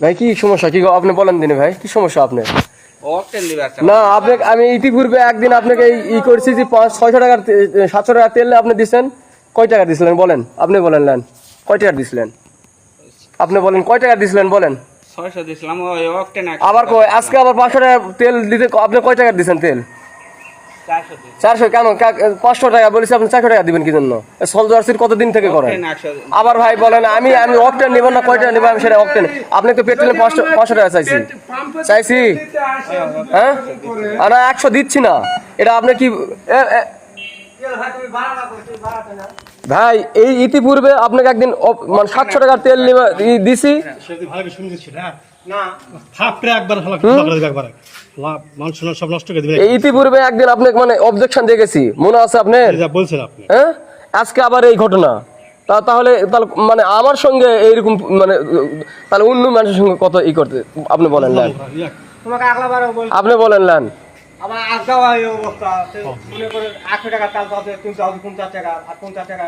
ভাই কি সমস্যা? কি আপনি বলেন দিনে ভাই কি সমস্যা আপনার? না আপনাকে আমি ইতিপূর্বে একদিন আপনাকে ই করছি যে পাঁচ ছয়শো টাকার সাতশো টাকার তেল আপনি দিচ্ছেন কয় টাকা দিছিলেন বলেন? আপনি বলেন নেন কয় টাকা দিছিলেন? আপনি বলেন কয় টাকা দিছিলেন বলেন? আবার আজকে আবার পাঁচশো টাকা তেল দিতে আপনি কয় টাকা দিচ্ছেন তেল? চারশো কেন? পাঁচশো টাকা বলেছি আপনি চারশো টাকা দিবেন কি জন্য সল জার্সির কতদিন থেকে করেন? আবার ভাই বলেন আমি আমি অকটেন নেব না কয়টা নেব? আমি সেটা অকটেন আপনি তো পেট্রোলে পাঁচশো পাঁচশো টাকা চাইছি। চাইছি? হ্যাঁ? আর একশো দিচ্ছি না। এটা আপনি কি ভাই এই ইতিপূর্বে আপনাকে একদিন মানে সাতশো টাকার তেল দিছি। হ্যাঁ? ইতিপূর্বে একদিন আপনাকে মানে অবজেকশন দিয়ে গেছি। মনে আছে আপনি। হ্যাঁ? আজকে আবার এই ঘটনা। তা তাহলে তাহলে মানে আমার সঙ্গে এইরকম মানে তাহলে অন্য মানুষের সঙ্গে কত ই করতে আপনি বলেন নেন তোমাকে আগলাবারও বল আপনি বলেন নেন আবার আজকাও এই অবস্থা মনে করে একশো টাকা চাল পাবে পঞ্চাশ পঞ্চাশ টাকা আর পঞ্চাশ টাকা